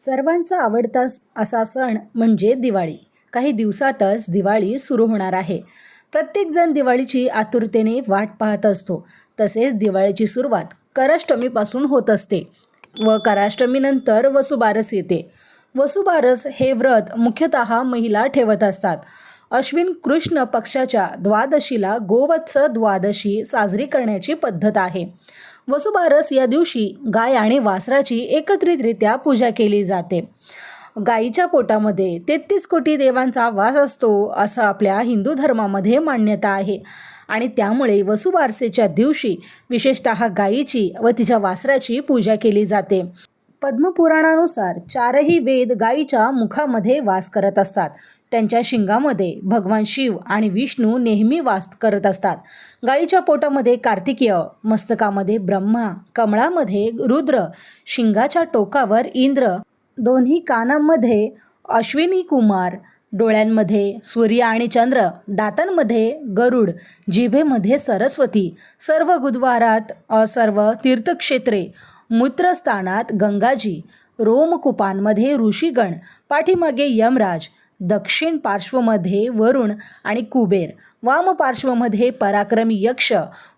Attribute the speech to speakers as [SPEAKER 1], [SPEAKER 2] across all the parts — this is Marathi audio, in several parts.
[SPEAKER 1] सर्वांचा आवडता स- असा सण म्हणजे दिवाळी. काही दिवसातच दिवाळी सुरू होणार आहे. प्रत्येकजण दिवाळीची आतुरतेने वाट पाहत असतो. तसेच दिवाळीची सुरुवात कराष्टमीपासून होत असते व कराष्टमीनंतर वसुबारस येते. वसुबारस हे व्रत मुख्यतः महिला ठेवत असतात. अश्विन कृष्ण पक्षाच्या द्वादशीला गोवत्स द्वादशी साजरी करण्याची पद्धत आहे. वसुबारस या दिवशी गाय आणि वासराची एकत्रितरित्या पूजा केली जाते. गायीच्या पोटामध्ये तेहतीस कोटी देवांचा वास असतो असं आपल्या हिंदू धर्मामध्ये मान्यता आहे. आणि त्यामुळे वसुबारसेच्या दिवशी विशेषतः गायीची व तिच्या वासराची पूजा केली जाते. पद्मपुराणानुसार चारही वेद गायीच्या मुखामध्ये वास करत असतात. त्यांच्या शिंगामध्ये भगवान शिव आणि विष्णू नेहमी वास करत असतात. गायीच्या पोटामध्ये कार्तिकीय मस्तकामध्ये ब्रह्मा कमळामध्ये रुद्र शिंगाच्या टोकावर इंद्र दोन्ही कानांमध्ये अश्विनी कुमार डोळ्यांमध्ये सूर्य आणि चंद्र दातांमध्ये गरुड जिभेमध्ये सरस्वती सर्व गुरुद्वारात सर्व तीर्थक्षेत्रे मूत्रस्थानात गंगाजी रोमकुपांमध्ये ऋषीगण पाठीमागे यमराज दक्षिण पार्श्वमध्ये वरुण आणि कुबेर. वाम पार्श्वमध्ये पराक्रमी यक्ष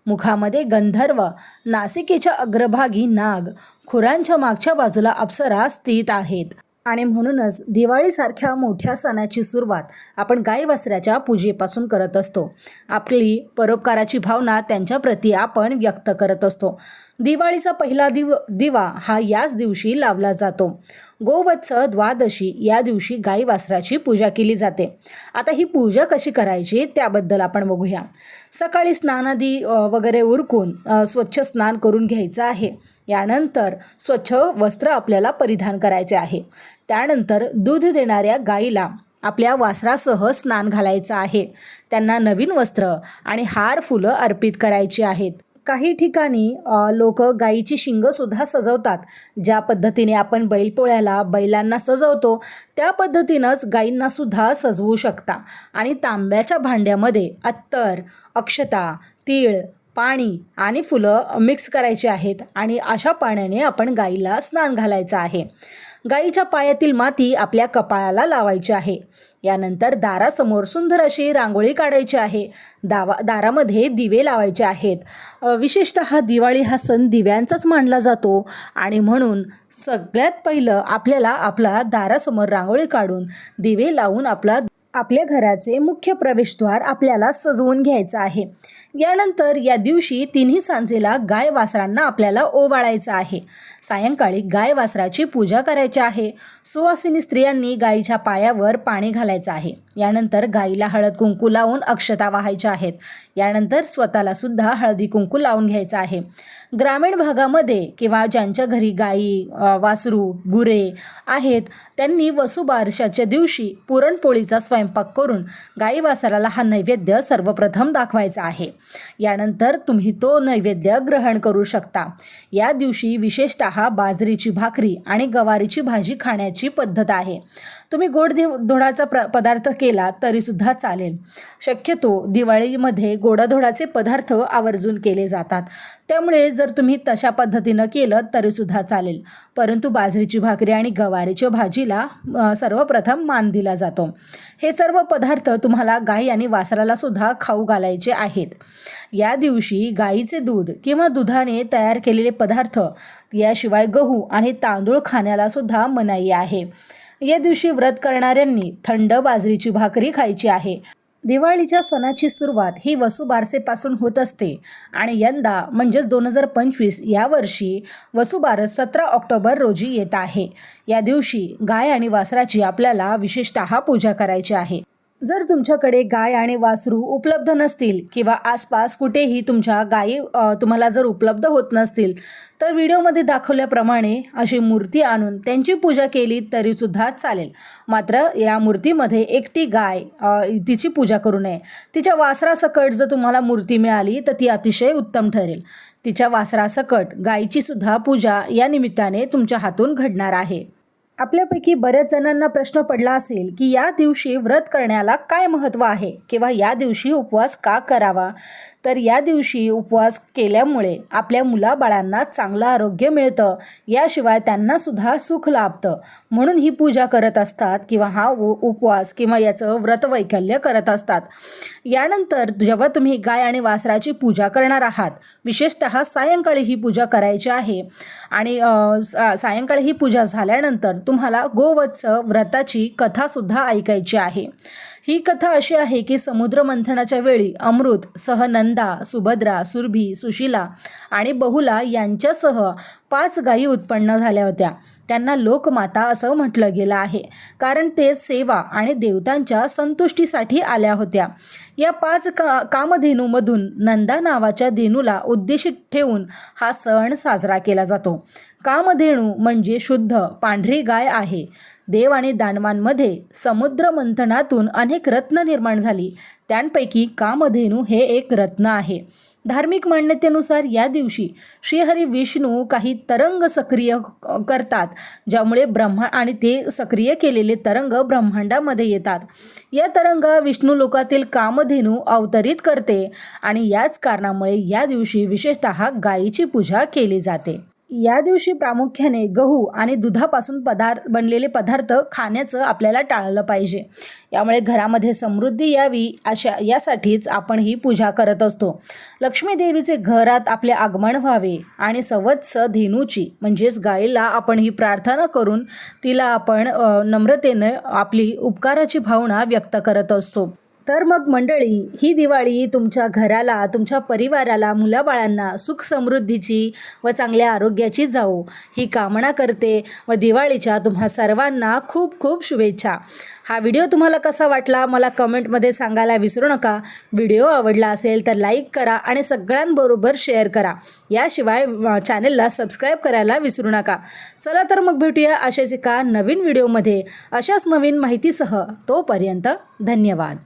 [SPEAKER 1] मुखामध्ये गंधर्व नासिकेच्या अग्रभागी नाग. खुरांच्या मागच्या बाजूला अप्सरा स्थित आहेत. आणि म्हणूनच दिवाळीसारख्या मोठ्या सणाची सुरुवात आपण गाई वासऱ्याच्या पूजेपासून करत असतो. आपली परोपकाराची भावना त्यांच्याप्रती आपण व्यक्त करत असतो. दिवाळीचा पहिला दिव दिवा हा याच दिवशी लावला जातो. गोवत्स द्वादशी या दिवशी गाई वासराची पूजा केली जाते. आता ही पूजा कशी करायची त्याबद्दल आपण बघूया. सकाळी स्नानादी वगैरे उरकून स्वच्छ स्नान करून घ्यायचं आहे. यानंतर स्वच्छ वस्त्र आपल्याला परिधान करायचे आहे. त्यानंतर दूध देणाऱ्या गाईला आपल्या वासरासह स्नान घालायचं आहे. त्यांना नवीन वस्त्र आणि हार फुलं अर्पित करायची आहेत. काही ठिकाणी लोक गाईची शिंगंसुद्धा सजवतात. ज्या पद्धतीने आपण बैलपोळ्याला बैलांना सजवतो त्या पद्धतीनंच गाईंनासुद्धा सजवू शकता. आणि तांब्याच्या भांड्यामध्ये अत्तर अक्षता तीळ पाणी आणि फुलं मिक्स करायची आहेत आणि अशा पाण्याने आपण गाईला स्नान घालायचं आहे. गाईच्या पायातील माती आपल्या कपाळाला लावायची आहे. यानंतर दारासमोर सुंदर अशी रांगोळी काढायची आहे. दावा दारामध्ये दिवे लावायचे आहेत. विशेषत विशेषतः दिवाळी हा सण दिव्यांचाच मानला जातो आणि म्हणून सगळ्यात पहिलं आपल्याला आपला दारासमोर रांगोळी काढून दिवे लावून आपला आपल्या घराचे मुख्य प्रवेशद्वार आपल्याला सजवून घ्यायचं आहे. यानंतर या दिवशी तिन्ही सांजेला गाय वासरांना आपल्याला ओवाळायचं आहे. सायंकाळी गाय वासराची पूजा करायची आहे. सुवासिनी स्त्रियांनी गायीच्या पायावर पाणी घालायचं आहे. यानंतर गाईला हळद कुंकू लावून अक्षता वाहायच्या आहेत. यानंतर स्वतःला सुद्धा हळदी कुंकू लावून घ्यायचं आहे. ग्रामीण भागामध्ये किंवा ज्यांच्या घरी गाई वासरू गुरे आहेत त्यांनी वसुबारशाच्या दिवशी पुरणपोळीचा स्वयं स्वयंपाक करून गाई वासराला हा नैवेद्य सर्वप्रथम दाखवायचा आहे. यानंतर तुम्ही तो नैवेद्य ग्रहण करू शकता. या दिवशी विशेषतः बाजरीची भाकरी आणि गवारीची भाजी खाण्याची पद्धत आहे. तुम्ही गोड धोडाचा प्र पदार्थ केला तरीसुद्धा चालेल. शक्यतो दिवाळीमध्ये गोडाधोडाचे पदार्थ आवर्जून केले जातात. त्यामुळे जर तुम्ही तशा पद्धतीनं केलं तरीसुद्धा चालेल. परंतु बाजरीची भाकरी आणि गवारीच्या भाजीला सर्वप्रथम मान दिला जातो. हे सर्व पदार्थ तुम्हाला गाई आणि वासरालासुद्धा खाऊ घालायचे आहेत. या दिवशी गाईचे दूध किंवा दुधाने तयार केलेले पदार्थ याशिवाय गहू आणि तांदूळ खाण्यालासुद्धा मनाई आहे. या दिवशी व्रत करणाऱ्यांनी थंड बाजरीची भाकरी खायची आहे. दिवाळीच्या सणाची सुरुवात ही वसुबारसेपासून होत असते. आणि यंदा म्हणजेच दोन हजार पंचवीस यावर्षी वसुबारस सतरा ऑक्टोबर रोजी येत आहे. या दिवशी गाय आणि वासराची आपल्याला विशेषतः पूजा करायची आहे. जर तुमच्याकडे गाय आणि वासरू उपलब्ध नसतील किंवा आसपास कुठेही तुमच्या गायी तुम्हाला जर उपलब्ध होत नसतील तर व्हिडिओमध्ये दाखवल्याप्रमाणे अशी मूर्ती आणून त्यांची पूजा केली तरीसुद्धा चालेल. मात्र या मूर्तीमध्ये एकटी गाय तिची पूजा करू नये. तिच्या वासरासकट जर तुम्हाला मूर्ती मिळाली तर ती अतिशय उत्तम ठरेल. तिच्या वासरासकट गायीचीसुद्धा पूजा या निमित्ताने तुमच्या हातून घडणार आहे. आपल्यापैकी बऱ्याच जणांना प्रश्न पडला असेल की या दिवशी व्रत करण्याला काय महत्त्व आहे किंवा या दिवशी उपवास का करावा? तर या दिवशी उपवास केल्यामुळे आपल्या मुलाबाळांना चांगलं आरोग्य मिळतं. याशिवाय त्यांनासुद्धा सुख लाभतं. म्हणून ही पूजा करत असतात किंवा हा उ उपवास किंवा याचं व्रत वैकल्य करत असतात. यानंतर जेव्हा तुम्ही गाय आणि वासराची पूजा करणार आहात विशेषतः सायंकाळी ही पूजा करायची आहे आणि सायंकाळी ही पूजा झाल्यानंतर तुम्हाला गोवत्स व्रताची कथासुद्धा ऐकायची आहे. ही कथा अशी आहे की समुद्र मंथनाच्या वेळी अमृत सह नंदा सुभद्रा सुरभी सुशिला आणि बहुला यांच्यासह पाच गायी उत्पन्न झाल्या होत्या. त्यांना लोकमाता असं म्हटलं गेलं आहे. कारण ते सेवा आणि देवतांच्या संतुष्टीसाठी आल्या होत्या. या पाच का कामधेनूमधून नंदा नावाच्या धेनूला उद्देशित ठेवून हा सण साजरा केला जातो. कामधेनू म्हणजे शुद्ध पांढरी गाय आहे. देव आणि दानवांमध्ये समुद्र मंथनातून अनेक रत्न निर्माण झाली. त्यांपैकी कामधेनू हे एक रत्न आहे. धार्मिक मान्यतेनुसार या दिवशी श्रीहरी विष्णू काही तरंग सक्रिय करतात ज्यामुळे ब्रह्मा आणि ते सक्रिय केलेले तरंग ब्रह्मांडामध्ये येतात. या तरंगा विष्णू लोकातील कामधेनू अवतरित करते आणि याच कारणामुळे या दिवशी विशेषतः गायीची पूजा केली जाते. या दिवशी प्रामुख्याने गहू आणि दुधापासून पदार्थ बनलेले पदार्थ खाण्याचं आपल्याला टाळलं पाहिजे. यामुळे घरामध्ये समृद्धी यावी अशा यासाठीच आपण ही पूजा करत असतो. लक्ष्मी देवीचे घरात आपले आगमन व्हावे आणि सवत्स धेनूची म्हणजेच गायीला आपण ही प्रार्थना करून तिला आपण नम्रतेने नम्रतेनं आपली उपकाराची भावना व्यक्त करत असतो. तर मग मंडळी ही दिवाळी तुमच्या घराला तुमच्या परिवाराला मुलाबाळांना सुख समृद्धीची व चांगल्या आरोग्याची जाऊ ही कामना करते व दिवाळीच्या तुम्हा सर्वांना खूप खूप शुभेच्छा. हा व्हिडिओ तुम्हाला कसा वाटला मला कमेंटमध्ये सांगायला विसरू नका. व्हिडिओ आवडला असेल तर लाईक करा आणि सगळ्यांबरोबर शेअर करा. याशिवाय चॅनेलला चॅनलला सबस्क्राईब करायला विसरू नका. चला तर मग भेटूया अशाच एका नवीन व्हिडिओमध्ये. अशाच नवीन माहितीसह तोपर्यंत धन्यवाद.